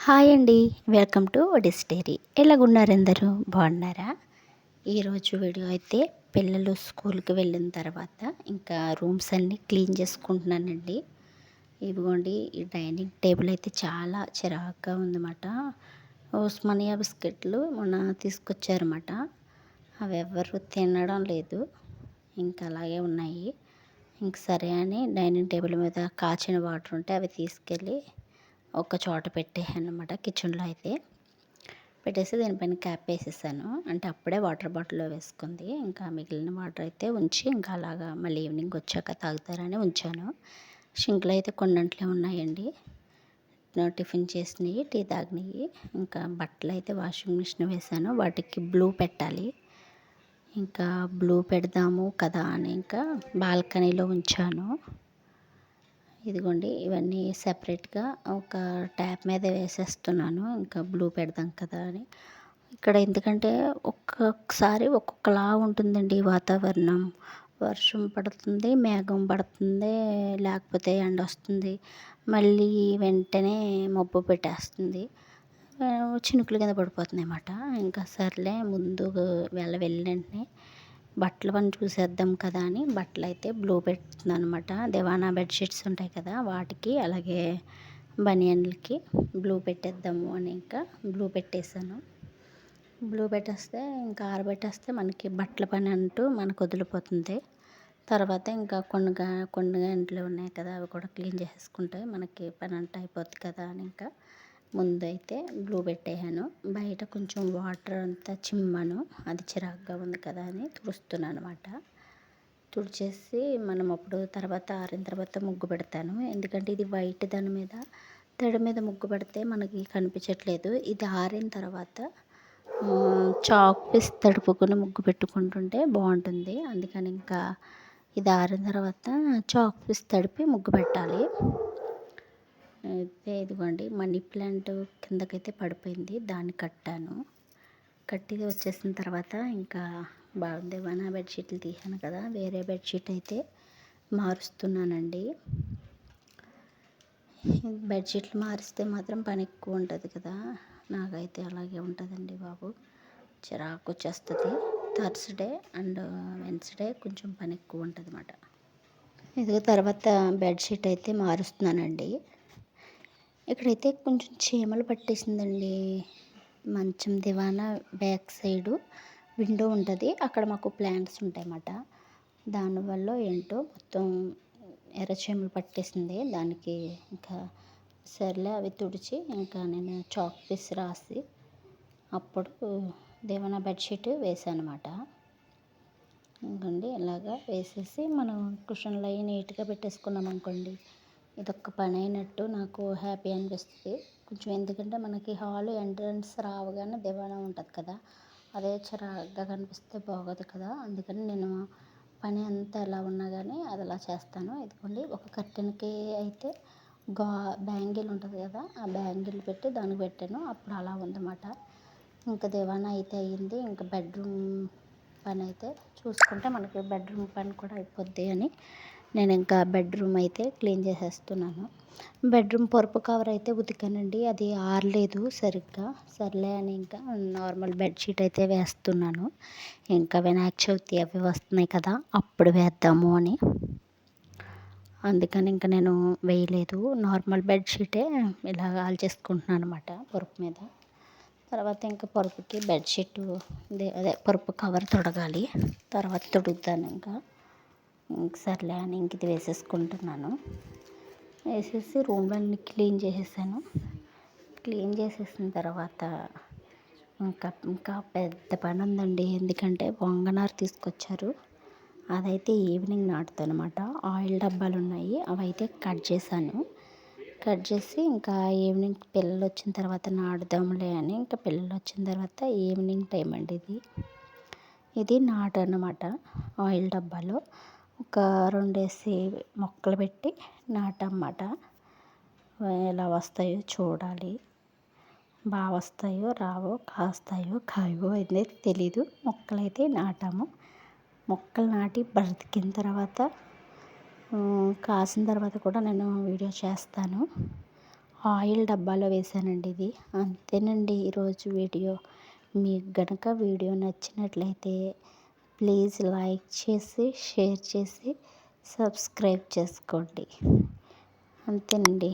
Hi అండి. Welcome to డిస్టేరీ ఎలాగున్నారు అందరూ? బాగున్నారా? ఈరోజు వీడియో అయితే పిల్లలు స్కూల్కి వెళ్ళిన తర్వాత ఇంకా రూమ్స్ అన్నీ క్లీన్ చేసుకుంటున్నానండి. ఇదిగోండి ఈ డైనింగ్ టేబుల్ అయితే చాలా చిరాగ్గా ఉందన్నమాట. ఉస్మానియా బిస్కెట్లు మొన్న తీసుకొచ్చారన్నమాట. అవి ఎవరు తినడం లేదు. ఇంకా అలాగే ఉన్నాయి. ఇంక సరే అని డైనింగ్ టేబుల్ మీద కాచిన వాటర్ ఉంటే అవి తీసుకెళ్ళి ఒక చోట పెట్టేసాను అనమాట కిచెన్లో అయితే. పెట్టేసి దీనిపైన క్యాప్ వేసేసాను. అంటే అప్పుడే వాటర్ బాటిల్లో వేసుకుంది. ఇంకా మిగిలిన వాటర్ అయితే ఉంచి ఇంకా అలాగా మళ్ళీ ఈవినింగ్ వచ్చాక తాగుతారని ఉంచాను. షింక్లో అయితే కొన్నంట్లే ఉన్నాయండి. టిఫిన్ చేసినవి టీ తాగినవి ఇంకా బట్టలు అయితే వాషింగ్ మిషన్ వేసాను. వాటికి బ్లూ పెట్టాలి. ఇంకా బ్లూ పెడదాము కదా అని ఇంకా బాల్కనీలో ఉంచాను. ఇదిగోండి ఇవన్నీ సెపరేట్గా ఒక ట్యాప్ మీద వేసేస్తున్నాను. ఇంకా బ్లూ పెడదాం కదా అని. ఇక్కడ ఎందుకంటే ఒక్కొక్కసారి ఒక్కొక్కలా ఉంటుందండి వాతావరణం. వర్షం పడుతుంది మేఘం పడుతుంది లేకపోతే ఎండ వస్తుంది. మళ్ళీ వెంటనే మబ్బు పెట్టేస్తుంది. చినుకులు కింద పడిపోతుంది అన్నమాట ఇంకా సర్లే ముందు వెళ్ళ వెళ్ళిన వెంటనే బట్టలు పని చూసేద్దాం కదా అని బట్టలు అయితే బ్లూ పెడుతున్నాను అనమాట దివానా బెడ్షీట్స్ ఉంటాయి కదా వాటికి అలాగే బనియన్లకి బ్లూ పెట్టేద్దాము అని ఇంకా బ్లూ పెట్టేశాను. బ్లూ పెట్టేస్తే ఇంకా ఆరబెట్టేస్తే మనకి బట్టల పని అంటూ మనకు వదిలిపోతుంది. తర్వాత ఇంకా కొన్ని కొన్ని గంటలు ఉన్నాయి కదా అవి కూడా క్లీన్ చేసుకుంటే మనకి పని అంతా అయిపోద్ది కదా అని ఇంకా ముందైతే బ్లూ పెట్టేయాను. బయట కొంచెం వాటర్ అంతా చిమ్మను. అది చిరాగ్గా ఉంది కదా అని తుడుస్తున్నాను అనమాట తుడిచేసి మనం అప్పుడు తర్వాత ఆరిన తర్వాత ముగ్గు పెడతాను. ఎందుకంటే ఇది వైట్ దాని మీద. తడి మీద ముగ్గు పెడితే మనకి కనిపించట్లేదు. ఇది ఆరిన తర్వాత చాక్ పీస్ తడుపుకొని ముగ్గు పెట్టుకుంటుంటే బాగుంటుంది. అందుకని ఇంకా ఇది ఆరిన తర్వాత చాక్ పీస్ తడిపి ముగ్గు పెట్టాలి. అయితే ఇదిగోండి మనీ ప్లాంట్ కిందకైతే పడిపోయింది దాన్ని కట్టాను. కట్టి వచ్చేసిన తర్వాత ఇంకా బాగుంది. వన బెడ్షీట్లు తీసాను కదా వేరే బెడ్షీట్ అయితే మారుస్తున్నానండి. బెడ్షీట్లు మారిస్తే మాత్రం పని ఎక్కువ ఉంటుంది కదా నాకైతే అలాగే ఉంటుందండి బాబు. చిరాకు వచ్చేస్తుంది. థర్స్డే అండ్ వెన్స్డే కొంచెం పని ఎక్కువ ఉంటుంది అన్నమాట ఇదిగో తర్వాత బెడ్షీట్ అయితే మారుస్తున్నానండి. ఇక్కడైతే కొంచెం చీమలు పట్టేసిందండి. మంచం దివానా బ్యాక్ సైడు విండో ఉంటుంది. అక్కడ మాకు ప్లాంట్స్ ఉంటాయన్నమాట. దానివల్ల ఏంటో మొత్తం ఎర్రచీమలు పట్టేసింది. దానికి ఇంకా సర్లే అవి తుడిచి ఇంకా నేను చాక్ పీస్ రాసి అప్పుడు దేవన బెడ్షీట్ వేసాను అనమాట ఇంకండి ఇలాగా వేసేసి మనం కుషన్లు అవి నీట్గా పెట్టేసుకున్నాం అనుకోండి ఇదొక పని అయినట్టు నాకు హ్యాపీ అనిపిస్తుంది. కొంచెం ఎందుకంటే మనకి హాల్ ఎంట్రన్స్ రావగానే దివాణం ఉంటుంది కదా అదే చిరాగ్గా కనిపిస్తే బాగోదు కదా. అందుకని నేను పని అంతా ఎలా ఉన్నా కానీ అది అలా చేస్తాను. ఇదిగోండి ఒక కర్టెన్కి అయితే గా బ్యాంగిల్ ఉంటుంది కదా ఆ బ్యాంగిల్ పెట్టి దానికి పెట్టాను. అప్పుడు అలా ఉందన్నమాట. ఇంకా దివాణా అయితే అయ్యింది ఇంకా బెడ్రూమ్ పని అయితే చూసుకుంటే మనకి బెడ్రూమ్ పని కూడా అయిపోద్ది అని నేను ఇంకా బెడ్రూమ్ అయితే క్లీన్ చేసేస్తున్నాను. బెడ్రూమ్ పరుపు కవర్ అయితే ఉతికానండి. అది ఆరలేదు సరిగ్గా. సర్లే అని ఇంకా నార్మల్ బెడ్షీట్ అయితే వేస్తున్నాను. ఇంకా వినాయక చవితి అవి వస్తున్నాయి కదా అప్పుడు వేద్దాము అని. అందుకని ఇంకా నేను వేయలేదు. నార్మల్ బెడ్షీటే ఇలా ఆల్చేసుకుంటున్నాను అనమాట పరుపు మీద. తర్వాత ఇంకా పరుపుకి బెడ్షీట్ అదే పరుపు కవర్ తొడగాలి. తర్వాత తొడుగుతాను ఇంకా. సర్లే అని ఇంక ఇది వేసేసుకుంటున్నాను. వేసేసి రూమ్లన్నీ క్లీన్ చేసేసాను. క్లీన్ చేసేసిన తర్వాత ఇంకా ఇంకా పెద్ద పని ఉందండి. ఎందుకంటే వంగనారు తీసుకొచ్చారు. అదైతే ఈవినింగ్ నాటుతాను అనమాట ఆయిల్ డబ్బాలు ఉన్నాయి. అవి అయితే కట్ చేశాను. కట్ చేసి ఇంకా ఈవినింగ్ పిల్లలు వచ్చిన తర్వాత నాటుదాంలే అని ఇంకా పిల్లలు వచ్చిన తర్వాత ఈవినింగ్ టైం అండి ఇది. ఇది నాటు అనమాట ఆయిల్ డబ్బాలో. ఒక రెండేసి మొక్కలు పెట్టి నాటన్నమాట ఎలా వస్తాయో చూడాలి. బాగా వస్తాయో రావో కాస్తాయో కాయవో అనేది తెలీదు. మొక్కలైతే నాటాము. మొక్కలు నాటి బ్రతికిన తర్వాత కాసిన తర్వాత కూడా నేను వీడియో చేస్తాను. ఆయిల్ డబ్బాలో వేసానండి ఇది. అంతేనండి ఈరోజు వీడియో. మీకు గనక వీడియో నచ్చినట్లయితే ప్లీజ్ లైక్ చేసి షేర్ చేసి సబ్స్క్రైబ్ చేసుకోండి. అంతేనండి.